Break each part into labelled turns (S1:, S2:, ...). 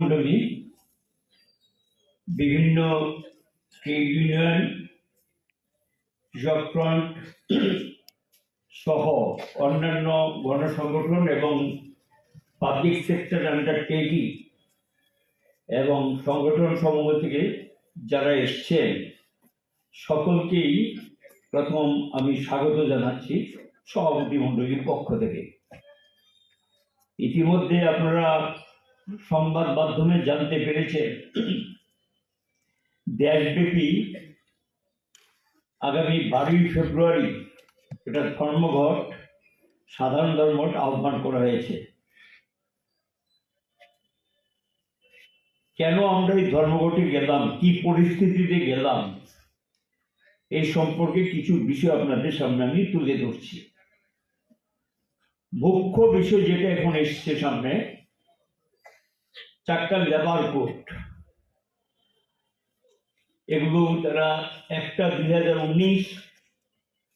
S1: মণ্ডলী বিভিন্ন trade union কৃষক ফ্রন্ট সহ অন্যান্য গণসংগঠন এবং পাবলিক সেক্টর আন্ডারটেকিং এবং সংগঠন সমূহ থেকে যারা এসছেন, সকলকেই প্রথম আমি স্বাগত জানাচ্ছি সভাপতি মণ্ডলীর পক্ষ থেকে। ইতিমধ্যে আপনারা সংবাদ মাধ্যমে জানতে পেরেছেন দেশব্যাপী আগামী বারোই ফেব্রুয়ারি এটা ধর্মঘট, সাধারণ ধর্মঘট আহ্বান করা হয়েছে। কেন আমরা এই ধর্মঘটে গেলাম? কি পরিস্থিতিতে গেলাম? এই সম্পর্কে কিছু বিষয় আপনাদের সামনে আমি তুলে ধরছি। মুখ্য বিষয় যেটা এখন এসছে সামনে চারটা লেবার কোড এগুলো তারা একটা দুই হাজার উনিশ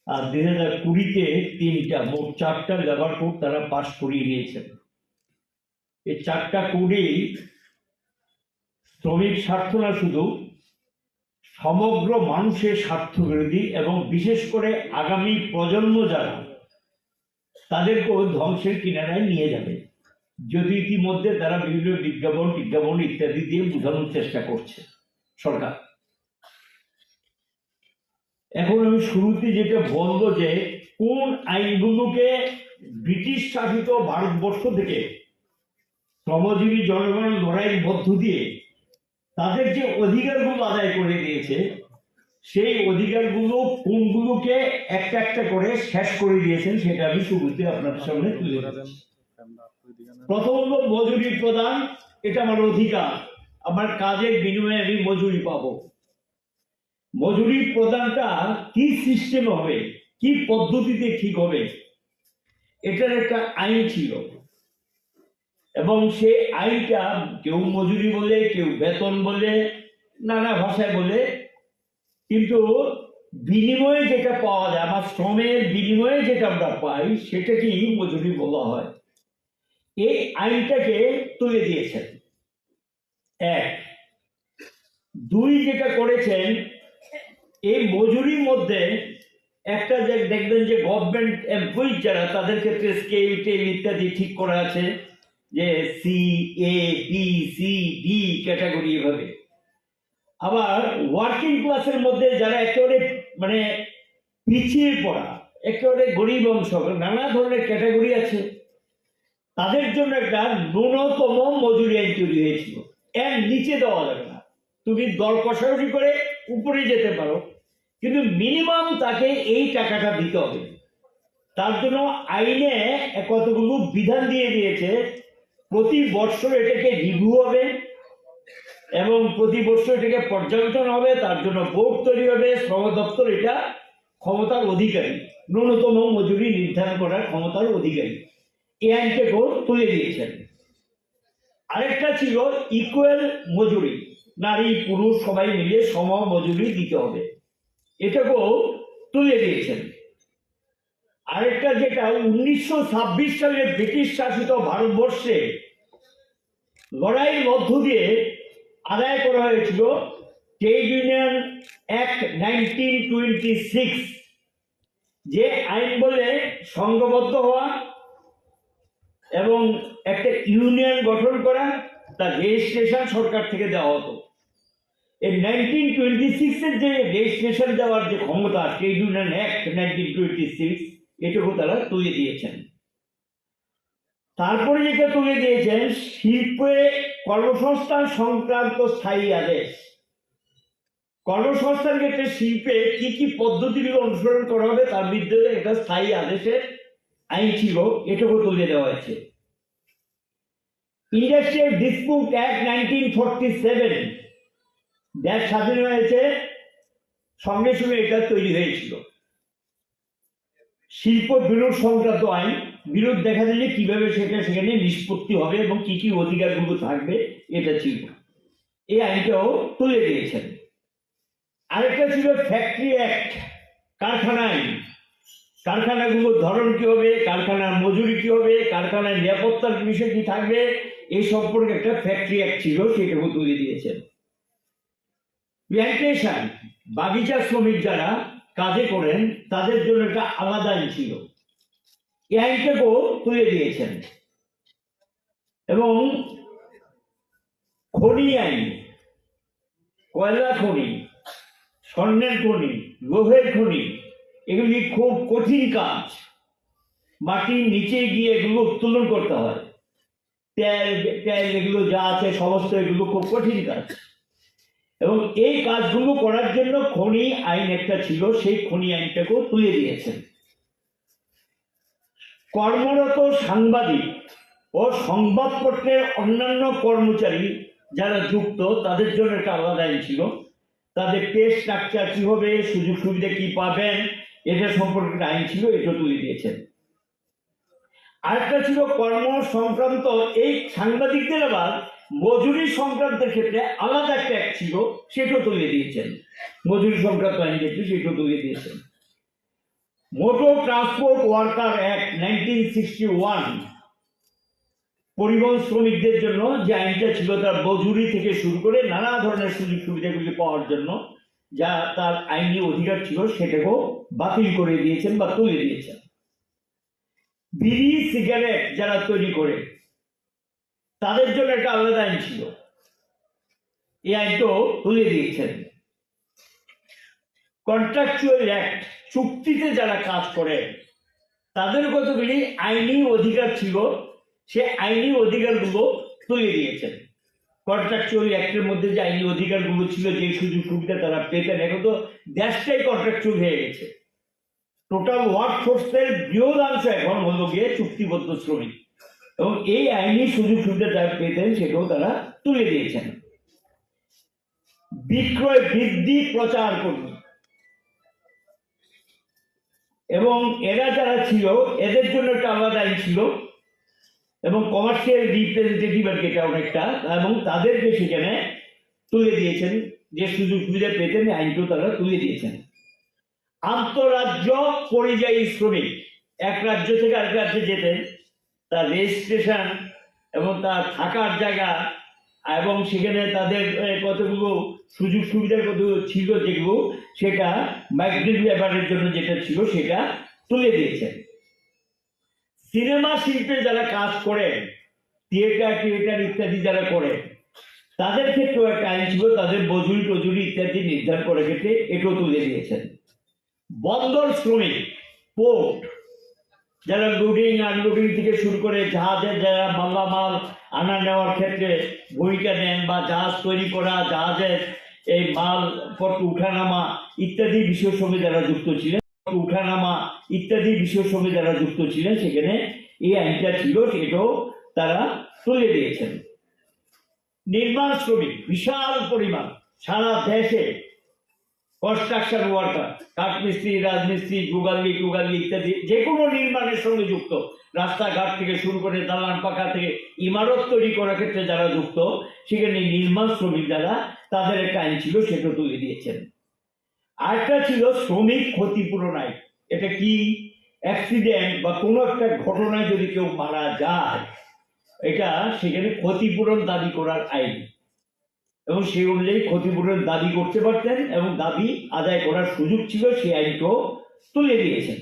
S1: আর দুই হাজার কুড়িতে তিনটা, মোট চারটা লেবার কোড তারা পাশ করিয়ে দিয়েছেন। এই চারটা কোডেই শ্রমিক স্বার্থ না শুধু, সমগ্র মানুষের স্বার্থ বিরোধী এবং বিশেষ করে আগামী প্রজন্ম যারা, তাদেরকেও ধ্বংসের কিনারায় নিয়ে যাবে। যদি ইতিমধ্যে তারা বিভিন্ন বিজ্ঞাপন বিজ্ঞাপন ইত্যাদি দিয়ে বোঝানোর চেষ্টা করছে সরকার। এখন আমি শুরুতে যেটা বলব যে, কোন আইনগুলোকে ব্রিটিশ শাসিত ভারতবর্ষ থেকে শ্রমজীবী জনগণ লড়াইয়ের মধ্য দিয়ে তাদের যে অধিকারগুলো আদায় করে দিয়েছে, সেই অধিকারগুলো কোনগুলোকে একটা একটা করে শেষ করে দিয়েছেন সেটা আমি শুরুতে আপনার সামনে তুলে ধরছি। প্রথম মজুরি প্রদান, এটা আমার অধিকার। আমার কাজের বিনিময়ে আমি মজুরি পাবো। মজুরি প্রদানটা কি সিস্টেম হবে? কি পদ্ধতিতে ঠিক হবে? এটার একটা আইন ছিল। এবং সেই আইনটা কেউ মজুরি বলে, কেউ বেতন বলে, নানা ভাষায় বলে। কিন্তু বিনিময়ে যেটা পাওয়া যায়, আমার শ্রমের বিনিময়ে যেটা আমরা পাই, সেটাকেই মজুরি বলা হয়। এই আইনটাকে তুলে দিয়েছেন। এক, দুই যেটা করেছেন, এই মজুরির মধ্যে একটা যে দেখবেন যে গভর্নমেন্ট এমপ্লয়ি যারা, তাদের ক্ষেত্রে স্কেল টেল ইত্যাদি ঠিক করা আছে, যে C A B C D category এভাবে। আবার ওয়ার্কিং ক্লাসের মধ্যে যারা একেবারে মানে পিছিয়ে পড়া, একেবারে গরিব অংশ, নানা ধরনের ক্যাটাগরি আছে। তাদের জন্য একটা ন্যূনতম মজুরি আইন তৈরি হয়েছিল এর নিচে দেওয়া যাবে না। তুমি দর কষাকষি করে উপরে যেতে পারো, কিন্তু মিনিমাম তাকে এই টাকাটা দিতে হবে। তার জন্য আইনে কতগুলো বিধান দিয়ে দিয়েছে, প্রতি বছর এটাকে রিভিউ হবে এবং প্রতি বছর এটাকে পর্যবেক্ষণ হবে, তার জন্য বোর্ড তৈরি হবে, শ্রম দপ্তর এটা ক্ষমতার অধিকারী, ন্যূনতম মজুরি নির্ধারণ করার ক্ষমতার অধিকারী। এই আইনটাকেও তুলে দিয়েছেন। আরেকটা ছিল ইকুয়াল মজুরি। নারী, পুরুষ, সবাই মিলে সম মজুরি দিতে হবে। এটাকেও তুলে দিয়েছেন। আরেকটা যেটা উনিশশো ছাব্বিশ সালে ব্রিটিশ শাসিত ভারতবর্ষে লড়াইয়ের মধ্য দিয়ে আদায় করা হয়েছিল trade union act nineteen twenty six, যে আইন বলে সংঘবদ্ধ হওয়া এবং একটা ইউনিয়ন গঠন করা তার রেজিস্ট্রেশন সরকার থেকে দেওয়া হতো। এই নাইনটিন টোয়েন্টি সিক্সের যে রেজিস্ট্রেশন দেওয়ার যে ক্ষমতা trade union act nineteen twenty six এটুকু তারা তুলে দিয়েছেন। তারপরে যেটা তুলে দিয়েছেন, শিল্পে কর্মসংস্থান সংক্রান্ত স্থায়ী আদেশ। কর্মসংস্থান ক্ষেত্রে শিল্পে কি কি পদ্ধতিগুলো অনুসরণ করা হবে তার বিরুদ্ধে একটা স্থায়ী আদেশের আইন ছিল এটুকু তুলে দেওয়া হয়েছে। Industrial dispute act nineteen forty seven দেশ স্বাধীন হয়েছে, সঙ্গে সঙ্গে এটা তৈরি হয়েছিল। শিল্প বিরোধ সংক্রান্ত আইন, বিরোধ দেখা দিলে কীভাবে সেটা সেখানে নিষ্পত্তি হবে এবং কি কি অধিকারগুলো থাকবে, এটা ছিল। এই আইনটাও তুলে দিয়েছেন। আরেকটা ছিল ফ্যাক্টরি অ্যাক্ট কারখানা আইন। কারখানাগুলোর ধরন কি হবে? কারখানার মজুরি কি হবে? কারখানার নিরাপত্তার বিষয় কি থাকবে? এই সম্পর্কে একটা ফ্যাক্টরি অ্যাক্ট ছিল সেটাকে তুলে দিয়েছেন প্ল্যান্টেশন বাগিচা শ্রমিক যারা কাজে করেন, তাদের জন্য একটা আলাদা আইন ছিল। এই আইনটাকেও তুলে দিয়েছেন। এবং খনি আইন, কয়লা খনি, স্বর্ণের খনি, লোহের খনি এগুলি খুব কঠিন কাজ। মাটির নিচে গিয়ে এগুলো উত্তোলন করতে হয়। তেল তেল এগুলো যা আছে সমস্ত এগুলো খুব কঠিন কাজ। এবং এই কাজগুলো করার জন্য খনি আইন একটা ছিল, সেই খনি আইনটাকেও তুলে দিয়েছেন। কর্মরত সাংবাদিক ও সংবাদপত্রের অন্যান্য কর্মচারী যারা যুক্ত, তাদের জন্য একটা আলাদা আইন ছিল। তাদের পে স্ট্রাকচার কি হবে সুযোগ সুবিধা কি পাবেন এটা সম্পর্কে একটা আইন ছিল এটা তুলে দিয়েছেন। আরেকটা ছিল কর্ম সংক্রান্ত, এই সাংবাদিকদের আবার মজুরি সংক্রান্তের ক্ষেত্রে আলাদা একটা অ্যাক্ট ছিল সেটাও তুলে দিয়েছেন। মজুরি সংক্রান্ত আইন যেটি সেটাও তুলে দিয়েছেন। Motor transport worker act nineteen sixty one পরিবহন শ্রমিকদের জন্য যে আইনটা ছিল তার মজুরি থেকে শুরু করে নানা ধরনের সুযোগ সুবিধাগুলি পাওয়ার জন্য যা তার আইনি অধিকার ছিল, সেটাকেও বাতিল করে দিয়েছেন বা তুলে দিয়েছেন। বিড়ি, সিগারেট যারা তৈরি করে, তাদের জন্য একটা আলাদা আইন ছিল। এই আইনটাও তুলে দিয়েছেন। কন্ট্রাকচুয়াল অ্যাক্ট চুক্তিতে যারা কাজ করে, তাদের কতগুলি আইনি অধিকার ছিল, সে আইনি অধিকারগুলো তুলে দিয়েছেন। কন্ট্রাকচুয়াল অ্যাক্টের মধ্যে যে আইনি অধিকারগুলো ছিল, যে সুযোগ সুবিধা তারা পেতেন, এখন তো দেশটাই কন্ট্রাকচুয়াল হয়ে গেছে। টোটাল ওয়ার্ক ফোর্সের বৃহদাংশ এখন হলো গিয়ে চুক্তিবদ্ধ শ্রমিক। এবং এই আইনি সুযোগ সুবিধা যারা পেতেন, সেটাও তারা তুলে দিয়েছেন। বিক্রয় বৃদ্ধি প্রচার কর্মী এবং এরা যারা ছিল, এদের জন্য একটা আলাদা আইন ছিল। এবং কমার্শিয়াল রিপ্রেজেন্টেটিভ আর কি এটা অনেকটা, এবং তাদেরকে সেখানে তুলে দিয়েছেন, যে সুযোগ সুবিধা পেতেন আইনটাও তারা তুলে দিয়েছেন। আন্তরাজ্য পরিযায়ী শ্রমিক, এক রাজ্য থেকে আরেক রাজ্যে যেতেন, তার রেজিস্ট্রেশন এবং তার থাকার জায়গা, এবং সেখানে তাদের কতগুলো সুযোগ সুবিধার কত ছিল যেগুলো, সেটা মাইগ্রেট ব্যাপারের জন্য যেটা ছিল, সেটা তুলে দিয়েছেন। সিনেমা শিল্পে যারা কাজ করেন থিয়েটার টিয়েটার ইত্যাদি যারা করেন তাদের ক্ষেত্রেও একটা আইন ছিল, তাদের মজুরি টজুরি ইত্যাদি নির্ধারণ করার ক্ষেত্রে এটাও তুলে দিয়েছেন। বন্দর শ্রমিক, পোর্ট, যারা লোডিং আনলোডিং থেকে শুরু করে জাহাজে যারা মালামাল আনা নেওয়ার ক্ষেত্রে ভূমিকা নেন বা জাহাজ তৈরি করা, জাহাজের এই মাল মালপত্র উঠানামা ইত্যাদি বিষয়ের সঙ্গে যারা যুক্ত ছিলেন উঠানামা ইত্যাদি বিষয়ের সঙ্গে যারা যুক্ত ছিলেন, সেখানে এই আইনটা ছিল, সেটাও তারা তুলে দিয়েছেন। নির্মাণ শ্রমিক, বিশাল পরিমাণ, সারা দেশে কনস্ট্রাকশন ওয়ার্কার কাঠমিস্ত্রি, রাজমিস্ত্রি গুগালি টুগালি ইত্যাদি যে কোনো নির্মাণের সঙ্গে যুক্ত, রাস্তাঘাট থেকে শুরু করে দালান পাকা থেকে ইমারত তৈরি করার ক্ষেত্রে যারা যুক্ত, সেখানে নির্মাণ শ্রমিক যারা, তাদের একটা আইন ছিল, সেটা তুলে দিয়েছেন। আরেকটা ছিল শ্রমিক ক্ষতিপূরণ আইন। এটা কি? অ্যাক্সিডেন্ট বা কোনো একটা ঘটনায় যদি কেউ মারা যায়, এটা সেখানে ক্ষতিপূরণ দাবি করার আইন। এবং সেই অনুযায়ী ক্ষতিপূরণ দাবি করতে পারতেন এবং দাবি আদায় করার সুযোগ ছিল, সেই আইনকেও তুলে দিয়েছেন।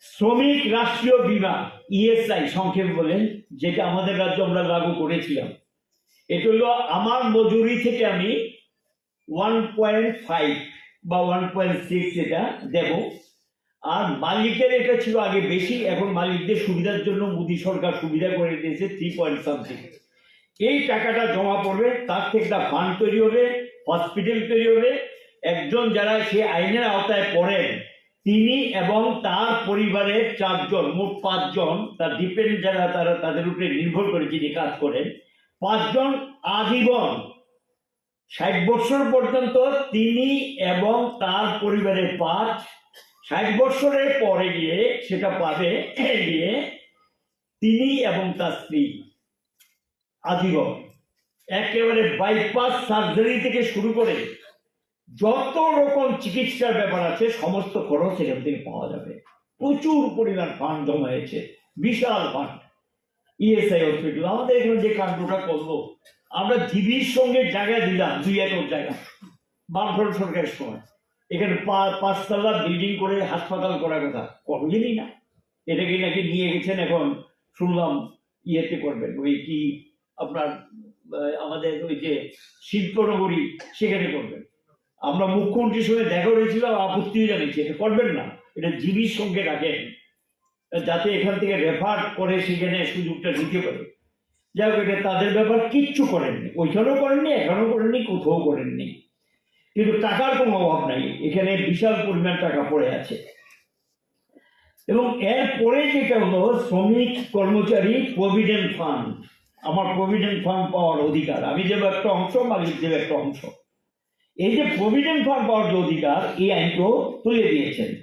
S1: শ্রমিক রাষ্ট্রীয় বীমা ইএসআই সংক্ষেপ বলেন, যেটা আমাদের রাজ্যে আমরা লাগু করেছিলাম। এটা হলো আমার মজুরি থেকে আমি ওয়ান পয়েন্ট ফাইভ বা ওয়ান পয়েন্ট সিক্স এটা দেব। আর মালিকের এটা ছিল আগে বেশি, এখন মালিকদের সুবিধার জন্য মোদী সরকার সুবিধা করে দিয়েছে থ্রি পয়েন্ট সামথিং এই টাকাটা জমা পড়বে, তার থেকে একটা ফান্ড তৈরি হবে হসপিটাল তৈরি হবে। একজন যারা সে আইনের আওতায় পড়েন, তিনি এবং তার পরিবারের চারজন, মোট পাঁচজন, তার ডিপেন্ড যারা, তারা তাদের উপরে নির্ভর করে যিনি কাজ করেন, পাঁচজন আজীবন ষাট বছর পর্যন্ত তিনি এবং তার পরিবারের পাঁচ, ষাট বছরের পরে গিয়ে সেটা পাবে গিয়ে তিনি এবং তার স্ত্রী আজীবন একেবারে বাইপাস সার্জারি থেকে শুরু করে যত রকম চিকিৎসার ব্যাপার আছে, সমস্ত খরচ এখান থেকে পাওয়া যাবে। প্রচুর পরিমাণ ফান্ড জমা হয়েছে, বিশাল ফান্ড ইএসআই হসপিটাল আমাদের এখানে যে কাণ্ডটা করল, আমরা জিবির সঙ্গে জায়গা দিলাম, দুই একর জায়গা। বামফ্রন্ট সরকারের সময়। এখানে পাঁচতলা বিল্ডিং করে হাসপাতাল করার কথা। করলেনই না? এটাকে নাকি নিয়ে গেছেন এখন, শুনলাম ইয়েতে করবেন। ওই কি আপনার আমাদের ওই যে শিল্পনগরী, সেখানে করবেন। আমরা মুখ্যমন্ত্রীর সঙ্গে দেখা হয়েছিল, আপত্তিও জানিয়েছি। এটা করবেন না। এটা জিবির সঙ্গে রাখেন। যাতে এখান থেকে রেফার করে সেখানে সুযোগটা নিতে পারে। যাই হোক, এটা তাদের ব্যাপার, কিচ্ছু করেননি। ওইখানেও করেননি, এখানেও করেননি, কোথাও করেননি। কিন্তু টাকার কোনো অভাব নাই। এখানে বিশাল পরিমাণ টাকা পড়ে আছে। এবং এর পরে যেটা হলো, শ্রমিক কর্মচারী প্রভিডেন্ট ফান্ড। আমার প্রভিডেন্ট ফান্ড পাওয়ার অধিকার। আমি দেবো একটা অংশ, মালিক দেবো একটা অংশ। এই যে প্রভিডেন্ট ফান্ড পাওয়ার যে অধিকার, এই আইনটাও তুলে দিয়েছেন।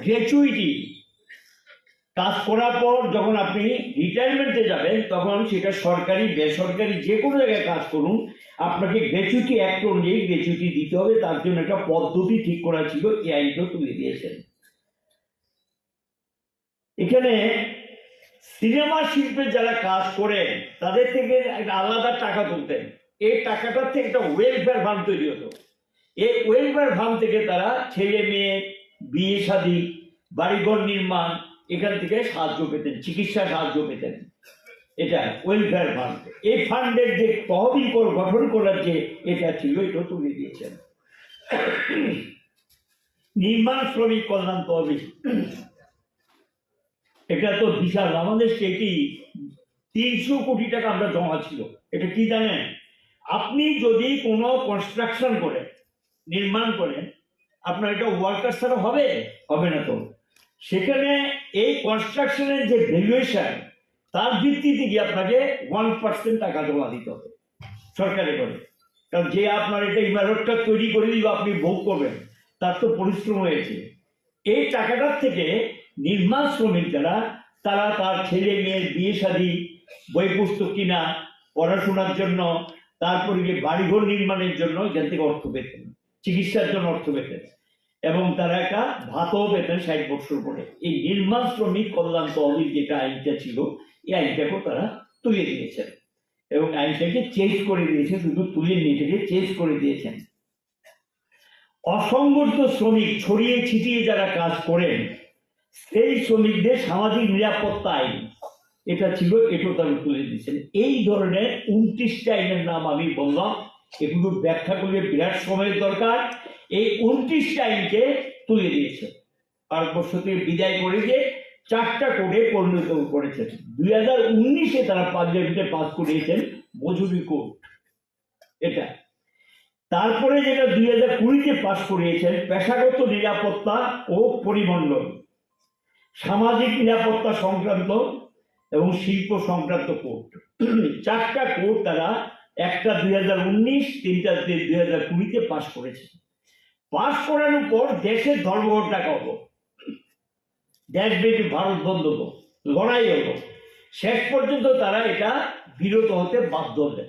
S1: গ্র্যাচুইটি কাজ করার পর যখন আপনি রিটায়ারমেন্টে যাবেন, তখন সেটা সরকারি, বেসরকারি যে কোনো জায়গায় কাজ করুন, আপনাকে গ্র্যাচুইটি অ্যাক্ট অনুযায়ী গ্র্যাচুইটি দিতে হবে। তার জন্য একটা পদ্ধতি ঠিক করা ছিল, এই আইনটাও তুলে দিয়েছেন। এখানে সিনেমা শিল্পে যারা কাজ করেন, তাদের থেকে একটা আলাদা টাকা তুলতেন। এই টাকাটার থেকে একটা ওয়েলফেয়ার ফান্ড তৈরি হতো। এই ওয়েলফেয়ার ফান্ড থেকে তারা ছেলে মেয়ে বিয়ে শাদী বাড়িঘর নির্মাণ এখান থেকে সাহায্য পেতেন, চিকিৎসা সাহায্য পেতেন। এটা ওয়েলফেয়ার ফান্ড এই ফান্ডের যে তহবিল গঠন করার যে এটা ছিল, এটা তুলে দিয়েছেন। নির্মাণ শ্রমিক কল্যাণ তহবিল। এটা তো বিশাল, আমাদের স্টেটই তিনশো কোটি টাকা আমরা জমা ছিল। এটা কি জানেন? আপনি যদি কোনো কনস্ট্রাকশন করেন, নির্মাণ করেন, আপনার এটা ওয়ার্কার ছাড়া হবে? হবে না তো। সেখানে এই কনস্ট্রাকশনের যে ভ্যালুয়েশন তার ভিত্তিতে গিয়ে আপনাকে ওয়ান পার্সেন্ট টাকা জমা দিতে হবে সরকারে করে কারণ যে আপনার এটা ইমারতটা তৈরি করে দিল আপনি ভোগ করবেন, তার তো পরিশ্রম হয়েছে। এই টাকাটার থেকে নির্মাণ শ্রমিক যারা তারা তার ছেলে মেয়ের বিয়ে শাদী, বই পুস্তক কিনা, পড়াশোনার জন্য, তারপরে গিয়ে বাড়িঘর নির্মাণের জন্য এখান থেকে অর্থ পেতেন, চিকিৎসার জন্য অর্থ পেতেন। এবং তারা একটা ভাতও পেতেন ষাট বছর পরে। এই নির্মাণ শ্রমিক কল্যাণ তহবিল যেটা আইনটা ছিল, এই আইনটাকেও তারা তুলে দিয়েছেন। এবং আইনটাকে চেঞ্জ করে দিয়েছে শুধু তুলে নিয়ে চেঞ্জ করে দিয়েছেন। অসংগঠিত শ্রমিক ছড়িয়ে ছিটিয়ে যারা কাজ করেন, সেই শ্রমিকদের সামাজিক নিরাপত্তা আইন, এটা ছিল, এটাও তারা তুলে দিয়েছেন। এই ধরনের উনত্রিশটা আইনের নাম আমি বললাম এগুলো ব্যাখ্যা করলে বিরাট সময়ের দরকার। এই উনত্রিশ আইনকে তুলে দিয়েছে। ভারতবর্ষ থেকে বিদায় করে যে চারটা কোডে পরিণত করেছেন দুই হাজার উনিশে তারা পার্লামেন্টে পাস করিয়েছেন মজুরি কোড। এটা। তারপরে যেটা দুই হাজার কুড়িতে পাশ করিয়েছেন, পেশাগত নিরাপত্তা ও পরিমণ্ডল। সামাজিক নিরাপত্তা সংক্রান্ত এবং শিল্প সংক্রান্ত কোড। চারটা কোড তারা একটা দুই হাজার উনিশ, তিনটা দুই হাজার কুড়িতে পাশ করেছে। পাশ করানোর পর দেশের ধর্মঘটটা হলো দেশব্যাপী ভারত বন্ধ লড়াই হলো শেষ পর্যন্ত তারা এটা বিরত হতে বাধ্য হলেন।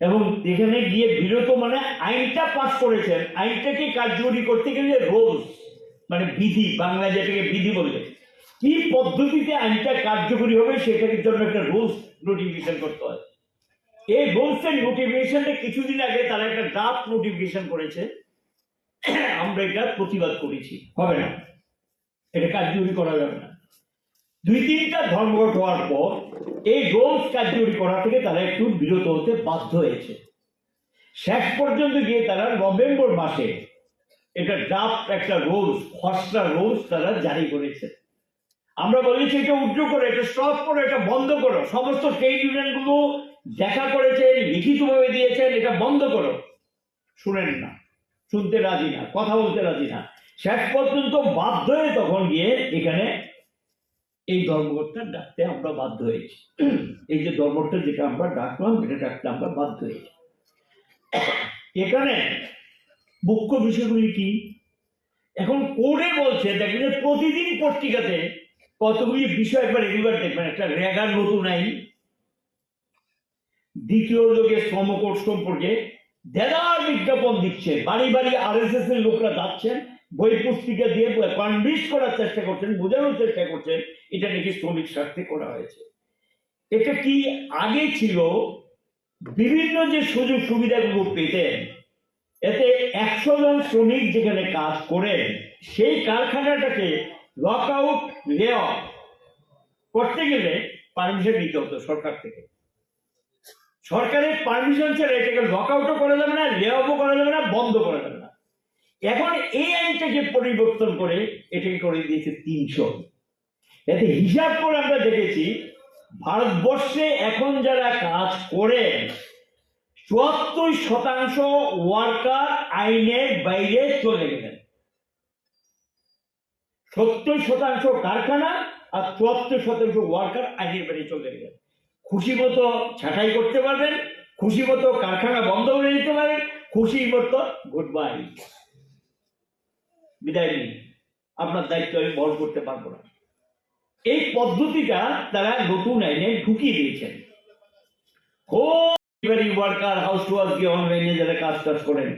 S1: এবং এখানে গিয়ে বিরত মানে আইনটা পাস করেছেন। আইনটাকে কার্যকরী করতে গেলে রোলস মানে বিধি বাংলা যেটাকে বিধি বলে, কি পদ্ধতিতে আইনটা কার্যকরী হবে সেটার জন্য একটা রুলস নোটিফিকেশন করতে হয়। এই এর নোটিফিকেশনটা কিছুদিন আগে তারা একটা ড্রাফট নোটিফিকেশন করেছে। আমরা এটা প্রতিবাদ করেছি। হবে না। এটা কার্যকরী করা যাবে না। দুই তিনটা ধর্মঘট হওয়ার পর এই রোলস কার্যকরী করা থেকে তারা একটু বিরত হতে বাধ্য হয়েছে। শেষ পর্যন্ত গিয়ে তারা নভেম্বর মাসে এটা ড্রাফট একটা রোলস, খসড়া রোলস তারা জারি করেছে। আমরা বলেছি এটা উদ্র করে, এটা স্টপ করো, এটা বন্ধ করো। সমস্ত ট্রেড ইউনিয়নগুলো দেখা করেছেন লিখিতভাবে দিয়েছেন, এটা বন্ধ করো। শুনেন না, শুনতে রাজি না, কথা বলতে রাজি না। শেষ পর্যন্ত বাধ্য হয়ে তখন গিয়ে এখানে এই ধর্মঘটটা ডাকতে আমরা বাধ্য হয়েছি। এই যে ধর্মঘটটা যেটা আমরা ডাকলাম, এটা ডাকতে আমরা বাধ্য হয়েছি। এখানে মুখ্য বিষয়গুলি কি? এখন কোর্টে বলছে, দেখবেন যে প্রতিদিন পত্রিকাতে কতগুলি বিষয় একবার রেগুলার দেখবেন, একটা রেগার নতুন আইন। দ্বিতীয় লোকের শ্রম কোর্ট সম্পর্কে দেদার বিজ্ঞাপন দিচ্ছে। বাড়ি বাড়ি আরএসএস এর লোকরা যাচ্ছেন, বই পুস্তিকা দিয়ে কনভিন্স করার চেষ্টা করছেন, বোঝানোর চেষ্টা করছেন, এটা নাকি শ্রমিক স্বার্থে করা হয়েছে। এটা কি আগে ছিল? বিভিন্ন যে সুযোগ সুবিধাগুলো পেতেন, এতে একশো জন শ্রমিক যেখানে কাজ করেন, সেই কারখানাটাকে লক আউট লে অফ করতে গেলে পারমিশন নিতে হতো সরকার থেকে। সরকারের পারমিশন ছাড়া এটাকে লক আউটও করা যাবে না লে অফও করা যাবে না, বন্ধ করা যাবে না। এখন এই আইনটাকে পরিবর্তন করে এটাকে করে দিয়েছে তিনশো। এতে হিসাব করে আমরা দেখেছি, ভারতবর্ষে এখন যারা কাজ করেন চুয়াত্তর শতাংশ ওয়ার্কার আইনের বাইরে চলে গেলেন। সত্তর শতাংশ কারখানা আর চুয়াত্তর শতাংশ ওয়ার্কার আইনের বাইরে চলে গেলেন। খুশি মতো ছাঁটাই করতে পারবেন, খুশি মতো কারখানা বন্ধ করে দিতে পারেন, খুশি মতো গুড বাই বিদায় আপনার দায়িত্ব আমি বহন করতে পারব না। এই পদ্ধতিটা তারা নতুন আইনে ঢুকিয়ে দিয়েছেন। Delivery worker house to house অনলাইনে যারা কাজ টাজ করেন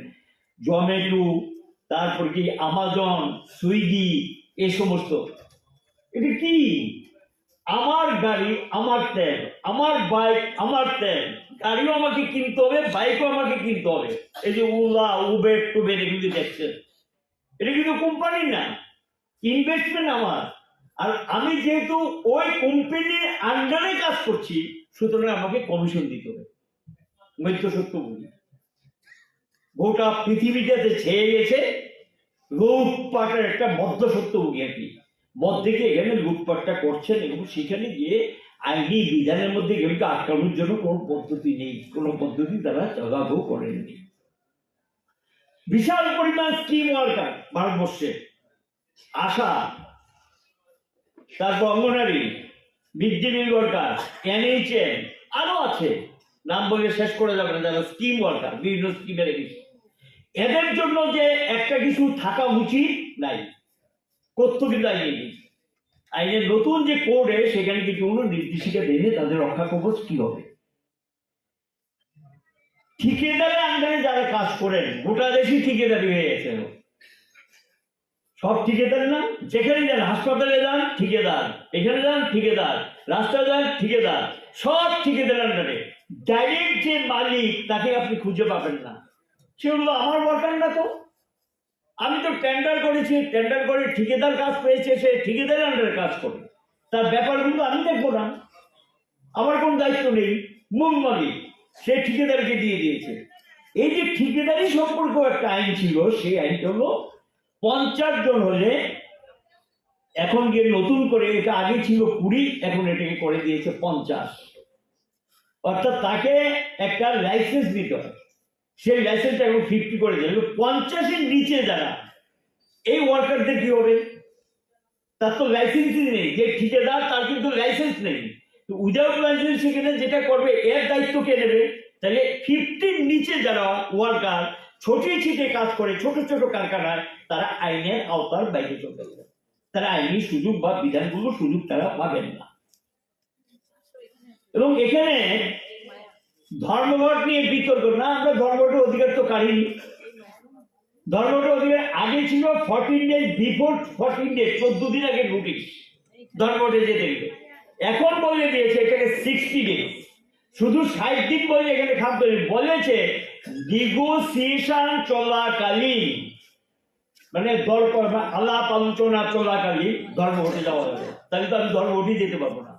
S1: জমেটো তারপর কি আমাজন সুইগি এই সমস্ত। এটা কি? আমার গাড়ি, আমার তেল আমার বাইক আমার তেল গাড়িও আমাকে কিনতে হবে বাইকও আমাকে কিনতে হবে। এই যে ওলা উবের টুবের এগুলি দেখছেন। এটা কিন্তু কোম্পানির না ইনভেস্টমেন্ট আমার। আর আমি যেহেতু ওই কোম্পানির আন্ডারে কাজ করছি, সুতরাং আমাকে কমিশন দিতে হবে। মৃত্য সত্য বলি। গোটা পৃথিবীটাতে ছেয়ে গেছে। লুটপাটের একটা মধ্য সত্য বলি আর কি। মধ্যে এখানে লুটপাটটা করছেন এবং সেখানে গিয়ে আইনি বিধানের মধ্যে এগুলিকে আটকানোর জন্য কোনো পদ্ধতি নেই, কোনো পদ্ধতি তারা চালাবও করেননি। বিশাল পরিমাণ স্কিম ওয়ার্কার ভারতবর্ষে। আশা, তারপর অঙ্গনারী mid day meal worker NHM, আরও আছে। নাম বলে শেষ করে যাবে না যারা স্কিম ওয়ার্কার বিভিন্ন স্কিমের কিছু এদের জন্য যে একটা কিছু থাকা উচিত নাই। করতো কিন্তু আইনে আইনের নতুন যে কোডে সেখানে কিছু কোনো নির্দেশিকা দিলে তাদের রক্ষা কবচ কি হবে? ঠিকাদারের আন্ডারে যারা কাজ করেন, গোটা দেশই ঠিকাদারি হয়ে গেছে। সব ঠিকাদার না, যেখানে যান, হাসপাতালে যান, ঠিকাদার। এখানে যান, ঠিকাদার। রাস্তায় যান, ঠিকাদার। সব ঠিকাদার আন্ডারে। ডাইরেক্ট যে মালিক, তাকে আপনি খুঁজে পাবেন না। সেগুলো আমার ওয়ার্কার না তো? আমি তো টেন্ডার করেছি টেন্ডার করে ঠিকাদার কাজ পেয়েছে, সে ঠিকাদারের আন্ডারে কাজ করে। তার ব্যাপারগুলো আমি দেখব না। আমার কোনো দায়িত্ব নেই। মূল মালিক সে ঠিকাদারকে দিয়ে দিয়েছে। এই যে ঠিকাদারি সম্পর্ক একটা আইন ছিল, সেই আইনটা হলো পঞ্চাশ জন হলে এখন গিয়ে নতুন করে, এটা আগে ছিল কুড়ি, এখন এটাকে করে দিয়েছে পঞ্চাশ। অর্থাৎ তাকে একটা লাইসেন্স দিতে হয় সেই লাইসেন্সটা এখন ফিফটি করে দিল পঞ্চাশের নিচে যারা, এই ওয়ার্কারদের কি হবে? তার তো লাইসেন্সই নেই। যে ঠিকাদার, তার কিন্তু লাইসেন্স নেই। তো উইদাউট লাইসেন্স সেখানে যেটা করবে, এর দায়িত্ব কে নেবে? তাহলে ফিফটির নিচে যারা ওয়ার্কার ছোটে ছিটে কাজ করে, ছোট ছোট কারখানায়, তারা আইনের আওতার বাইরে চলে যাবে। তারা আইনি সুযোগ বা বিধানগুলো সুযোগ তারা পাবেন না। এবং এখানে ধর্মঘট নিয়ে বিতর্ক। না, আমরা ধর্মঘটের অধিকার তো কারিনি। ধর্মঘটের অধিকার আগে ছিল fourteen days before fourteen days চোদ্দ দিন আগে নোটিশ ধর্মঘটে যেতে গেলে। এখন বলে দিয়েছে এটাকে সিক্সটি ডেজ শুধু ষাট দিন বলে এখানে খাদ্য। বলেছে নেগোসিয়েশন চলাকালীন। মানে দর আলাপ আলোচনা চলাকালীন ধর্মঘটে যাওয়া যাবে। তাহলে তো আমি ধর্মঘটে যেতে পারব না।